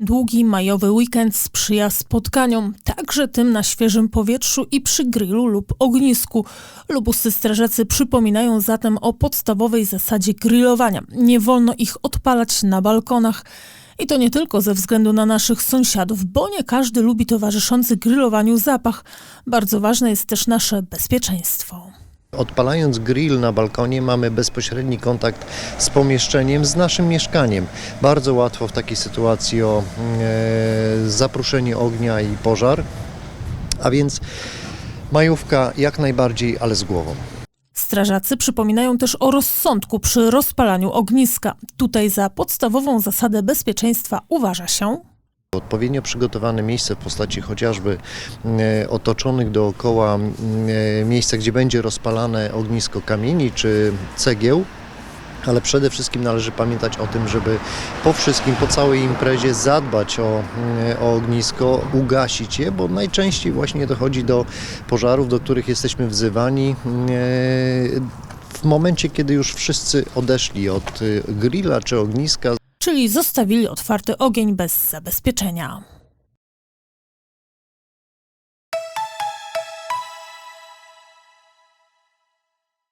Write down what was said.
Długi majowy weekend sprzyja spotkaniom, także tym na świeżym powietrzu i przy grillu lub ognisku. Lubuscy strażacy przypominają zatem o podstawowej zasadzie grillowania. Nie wolno ich odpalać na balkonach. I to nie tylko ze względu na naszych sąsiadów, bo nie każdy lubi towarzyszący grillowaniu zapach. Bardzo ważne jest też nasze bezpieczeństwo. Odpalając grill na balkonie mamy bezpośredni kontakt z pomieszczeniem, z naszym mieszkaniem. Bardzo łatwo w takiej sytuacji o e, zapruszenie ognia i pożar, a więc majówka jak najbardziej, ale z głową. Strażacy przypominają też o rozsądku przy rozpalaniu ogniska. Tutaj za podstawową zasadę bezpieczeństwa uważa się Odpowiednio przygotowane miejsce w postaci chociażby e, otoczonych dookoła m, e, miejsca, gdzie będzie rozpalane ognisko kamieni czy cegieł. Ale przede wszystkim należy pamiętać o tym, żeby po wszystkim, po całej imprezie zadbać o, mm, o ognisko, ugasić je, bo najczęściej właśnie dochodzi do pożarów, do których jesteśmy wzywani mm, e, w momencie, kiedy już wszyscy odeszli od y, grilla czy ogniska, czyli zostawili otwarty ogień bez zabezpieczenia.